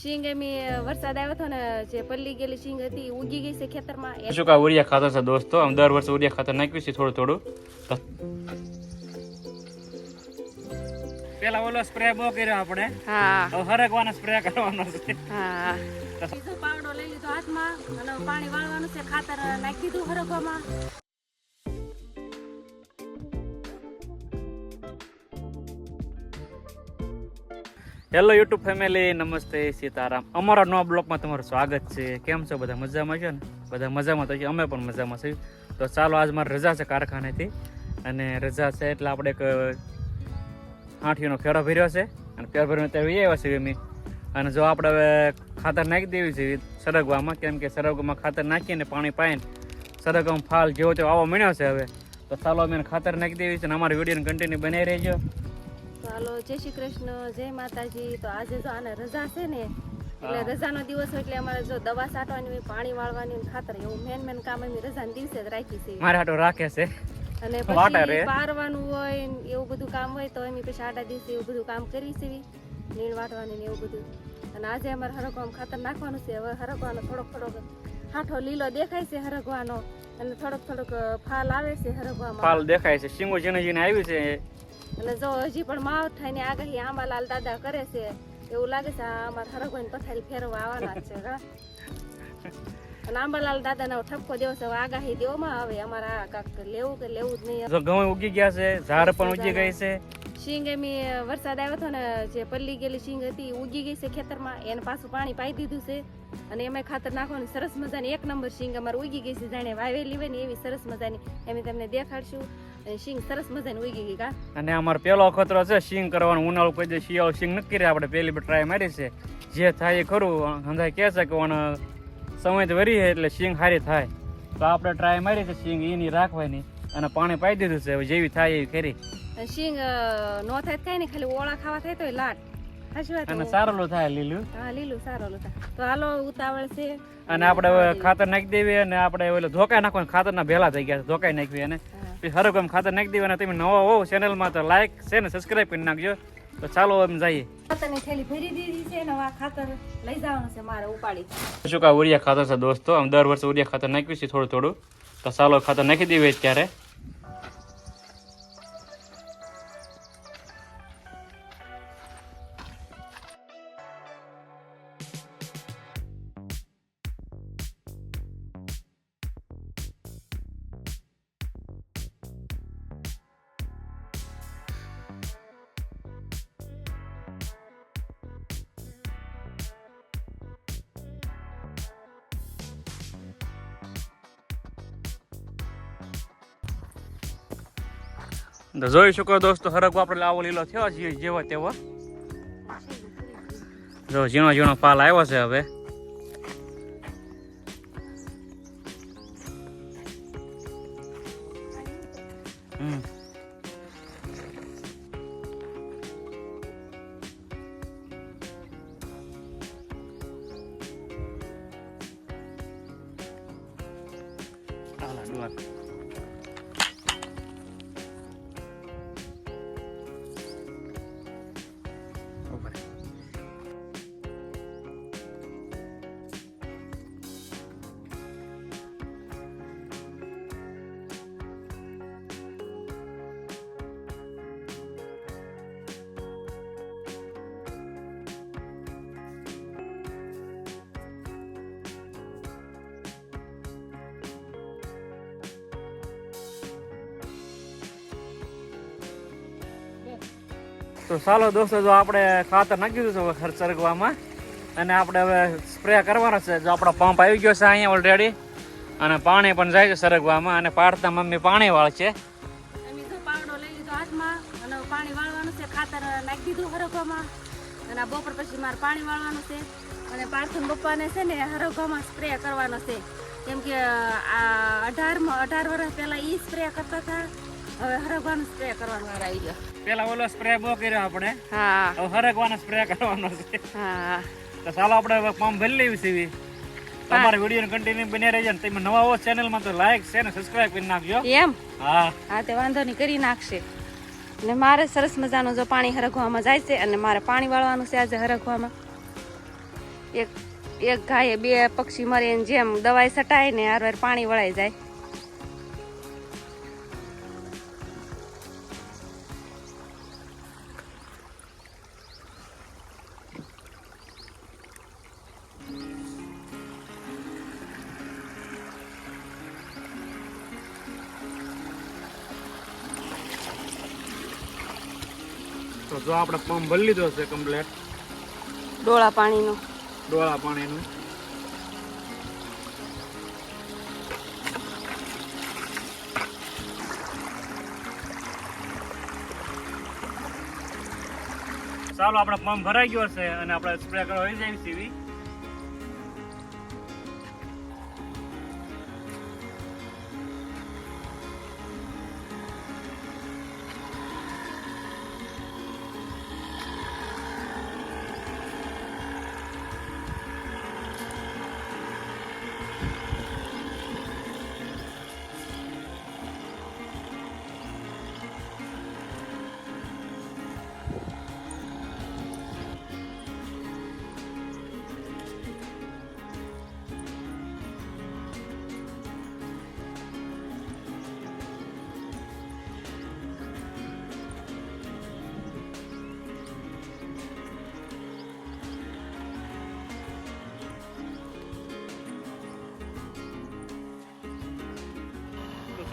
શીંગ એમી વરસાદ આવ્યો હતો ને જે પલ્લી ગયેલી શીંગ હતી ઉગી ગઈ છે ખેતરમાં. એ શું કા ઉરિયા ખાતર છે દોસ્તો? આમ દર વર્ષે ઉરિયા ખાતર નાખ્યું છે થોડું થોડું. પેલા ઓલો સ્પ્રે બો કર્યો આપણે. હા. હવે હરગવાનો સ્પ્રે કરવાનો છે. હા. બીજો પાવડો લઈ લીધો હાથમાં અને પાણી વાળવાનું છે ખાતર નાખી દીધું હરગવામાં. હેલો યુટ્યુબ ફેમિલી નમસ્તે સીતારામ અમારા નવા બ્લોકમાં તમારું સ્વાગત છે. કેમ છો? બધા મજામાં છો ને? બધા મજામાં તો અમે પણ મજામાં છીએ. તો ચાલો, આજ મારે રજા છે કારખાનેથી. અને રજા છે એટલે આપણે એક આઠીનો ફેરો ભર્યો છે. અને ફેરો ભરીને ત્યાં આવ્યા છીએ અમે અને જો આપણે હવે ખાતર નાખી દેવી છે સરગવામાં, કેમ કે સરગવામાં ખાતર નાખીને પાણી પાઈને સરગવામાં ફાલ જેવો તેવો આવો મળ્યો છે હવે. તો ચાલો, અમે ખાતર નાખી દેવી છે અને અમારી વિડીયોને કન્ટિન્યુ બનાવી રહેજો. ચાલો જય શ્રી કૃષ્ણ જય માતાજી. તો આજે જો આને રજા છે ને એટલે રજાનો દિવસ એટલે અમારે જો દવા સાટવાની પાણી વાળવાની ખાતર એવું મેન મેન કામ એમ રજાના દિવસે જ રાખી છે મારા હાટો રાખે છે. અને પછી પારવાનું હોય એવું બધું કામ હોય તો અમે પછી આડા દિવસે એવું બધું કામ કરી છે નીણ વાટવાની ને એવું બધું. અને આજે અમારે હરકવામાં ખાતર નાખવાનું છે. હવે હરકવાનો થોડોક થોડોક હાઠો લીલો દેખાય છે હરકવાનો અને થોડોક થોડોક ફાલ આવે છે હરગવામાં. ફાલ દેખાય છે. સિંગો જેને જેને આવી છે. અને જો હજી પણ માવઠાની આગાહી આંબાલાલ દાદા કરે છે એવું લાગે છે અમારા હરગવાની પથારી ફેરવા આવવાના છે અને આંબાલાલ દાદાનો ઠપકો દેવો છે આગાહી દેવામાં આવે અમારે આ લેવું કે લેવું જ નહીં. જો ઘઉં ઉગી ગયા છે ઝાડ પણ ઉગી ગઈ છે. શીંગ એમી વરસાદ આવ્યો હતો ને જે પલ્લી ગયેલી શીંગ હતી ઉગી ગઈ છે ખેતરમાં એને પાછું પાણી પાઈ દીધું છે. અને એમાં ખાતર નાખવાનું સરસ મજાની એક નંબર શીંગ અમારે ઉગી ગઈ છે જાણે વાવેલી હોય ને એવી સરસ મજાની એમ તમને દેખાડશું. શીંગ સરસ મજાની ઉગી ગઈ કા? અને અમારો પેલો ખતરો છે સિંગ કરવાનો ઉનાળો કોઈ દે શિયાળો સિંગ નક્કી કર્યા આપણે પેલી ટ્રાય મારી છે. જે થાય એ ખરું. હંધાય કહે છે કે સમય તો વરી એટલે સિંગ સારી થાય. તો આપણે ટ્રાય મારી છે સિંગ એની રાખવાની અને પાણી પાઈ દીધું છે. જેવી થાય એવી કરી. શિંગ નો થાય કઈ નહીં ખાલી ઓળા ખાવા થાય તો લાટ. અને ને? સારું થાય લીલું. હા લીલું સારું લોતા તો હાલો ઉતાવળ છે. અને આપણે ખાતર નાખી દેવી અને આપણે ઓલો ધોકાઈ નાખવાનું ખાતરના ભેલા થઈ ગયા ધોકાઈ નાખવી અને. પછી હરક એમ ખાતર નાખી દેવાના. તમે નવા હોવ ચેનલમાં તો લાઈક છે ને સબસ્ક્રાઈબ કરી નાખજો. તો ચાલો એમ જઈએ. ખાતરની થેલી ભરી દીધી છે ને ખાતર લઈ જવાનું છે મારે ઉપાડી. શું કા ઉરિયા ખાતર છે દોસ્તો? આમ દર વર્ષે ઉરિયા ખાતર નાખ્યું છે થોડું થોડું. તો ચાલો ખાતર નાખી દેવી અત્યારે જોઈ શકો દોસ્તો હરક આપણે આવો લીલો થયો છે જેવો તેવો જો ઝીણો ઝીણો પાલ આવ્યો છે હવે હમ આલા તો ચાલો દોસ્તો, જો આપણે ખાતર નાખી દીધું છે હવે સરગવામાં અને આપણે હવે સ્પ્રે કરવાનો છે. જો આપણો પંપ આવી ગયો છે અહીંયા ઓલરેડી અને પાણી પણ જાય છે સરગવામાં. અને પાડતા મમ્મી પાણી વાળશે છે. પાણી વાળવાનું છે. ખાતર નાખી દીધું હરગવામાં. અને બપોર પછી મારે પાણી વાળવાનું છે. અને પાર્થન બપ્પાને છે ને હરગવામાં સ્પ્રે કરવાનો છે. કેમ આ અઢારમાં અઢાર વર્ષ પહેલાં એ સ્પ્રે કરતા હતા. હવે હરગવાનો સ્પ્રે કરવાનો આવી ગયો પેલા ઓલો સ્પ્રે બહુ કર્યો આપણે. હા. હવે હરગવાનો સ્પ્રે કરવાનો છે. હા. તો ચાલો આપણે હવે પંપ ભરી લેવી સીવી તમારા વીડિયો કન્ટિન્યુ બની રહેજો ને તમે નવા હો ચેનલમાં તો લાઈક છે ને સબસ્ક્રાઇબ કરી નાખજો. એમ? હા. હા તે વાંધો નહીં કરી નાખશે. ને મારે સરસ મજાનું જો પાણી હરગવામાં જાય છે અને મારે પાણી વાળવાનું છે આજે હરગવામાં. એક એક ગાયે બે પક્ષી મરે જેમ દવાઈ સટાય ને હારવાર પાણી વળાઈ જાય. તો જો આપણે પંપ ભરી લીધો છે કમ્પ્લેટ ડોળા પાણીનો. ડોળા પાણીનું. ચાલો આપણે પંપ ભરાઈ ગયો છે અને આપણે સ્પ્રે કરવા આવી જાય સીવી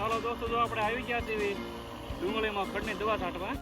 હાલો દોસ્તો જો આપણે આવી ગયા છીએ ડુંગળીમાં ખડની દવા છાંટવા.